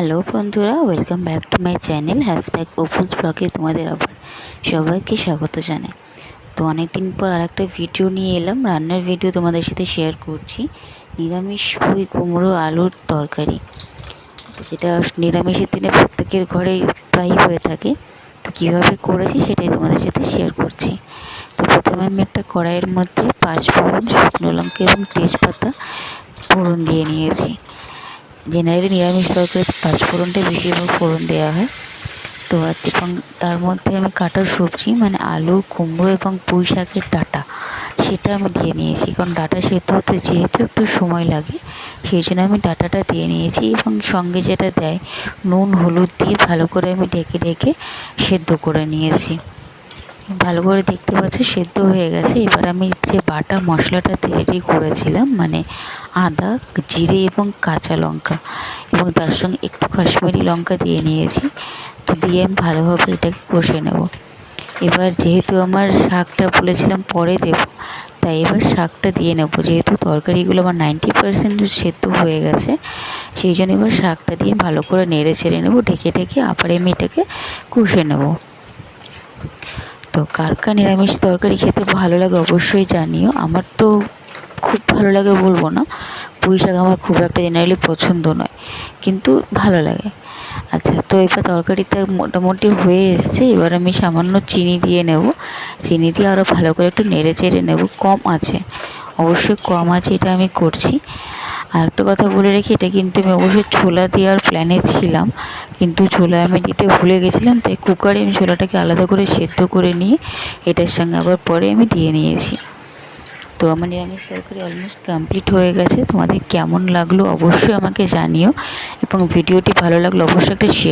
Hello বন্ধুরা welcome back to my channel hashtag ওপুস ব্লগে তোমাদের আবার সবাইকে স্বাগত জানাই। তো অনেক দিন পর আর একটা ভিডিও নিয়ে এলাম, রান্নার ভিডিও তোমাদের সাথে শেয়ার করছি। নিরামিষ পুঁই, কুমড়ো, আলুর তরকারি। সেটা নিরামিষের দিনে প্রত্যেকের ঘরে প্রায়ই হয়ে থাকে। তো কীভাবে করেছি সেটাই তোমাদের সাথে শেয়ার করছি। তো প্রথমে আমি একটা কড়াইয়ের মধ্যে পাঁচ ফোড়ন শুকনো লঙ্কা এবং তেজপাতা ফোড়ন দিয়ে নিয়েছি। জেনারেলি নিরামিষ তরকারিতে পাঁচফোড়নটা বেশিরভাগ ফোড়ন দেওয়া হয়। তো এবং তার মধ্যে আমি কাটা সবজি মানে আলু, কুমড়ো এবং পুঁই শাকের ডাটা, সেটা আমি দিয়ে নিয়েছি। কারণ ডাটা সেদ্ধ হতে যেহেতু একটু সময় লাগে, সেই জন্য আমি ডাটাটা দিয়ে নিয়েছি এবং সঙ্গে যেটা দেয়, নুন, হলুদ দিয়ে ভালো করে আমি ঢেকে ঢেকে সেদ্ধ করে নিয়েছি। ভালো করে দেখতে পাচ্ছ, সেদ্ধ হয়ে গেছে। এবার আমি যে বাটা মশলাটা রেডি করেছিলাম মানে আদা, জিরে এবং কাঁচা লঙ্কা, এবং তার সঙ্গে একটু কাশ্মীরি লঙ্কা দিয়ে নিয়েছি, তো দিয়ে আমি ভালোভাবে এটাকে কষে নেব। এবার যেহেতু আমার শাকটা বলেছিলাম পরে দেব, তাই এবার শাকটা দিয়ে নেব। যেহেতু তরকারিগুলো আমার নাইনটি পারসেন্ট সেদ্ধ হয়ে গেছে, সেই জন্য এবার শাকটা দিয়ে ভালো করে নেড়ে ছেড়ে নেব, ঢেকে ঢেকে আবার আমি এটাকে কষে নেব। তো কার কার নিরামিষ তরকারি খেতে ভালো লাগে অবশ্যই জানিও। আমার তো খুব ভালো লাগে বলব না, পুঁই শাক আমার খুব একটা জেনারেলি পছন্দ নয়, কিন্তু ভালো লাগে। আচ্ছা তো এবার তরকারিটা মোটামুটি হয়ে এসছে, এবার আমি সামান্য চিনি দিয়ে নেব। চিনি দিয়ে আরও ভালো করে একটু নেড়ে চেড়ে নেব, কম আছে, অবশ্যই কম আছে এটা আমি করছি। আর একটা কথা বলে রেখি, এটা কিন্তু আমি অবশ্যই ছোলা দেওয়ার প্ল্যানে ছিলাম কিন্তু ছোলা আমি দিতে ভুলে গেছিলাম, তাই কুকারে আমি ছোলাটাকে আলাদা করে সেদ্ধ করে নিয়ে এটার সঙ্গে আবার পরে আমি দিয়ে নিয়েছি। তো আমার নিরামিষ তরকারি অলমোস্ট কমপ্লিট হয়ে গেছে। তোমাদের কেমন লাগল অবশ্যই আমাকে জানিও এবং ভিডিওটি ভালো লাগল অবশ্যই একটা শেয়ার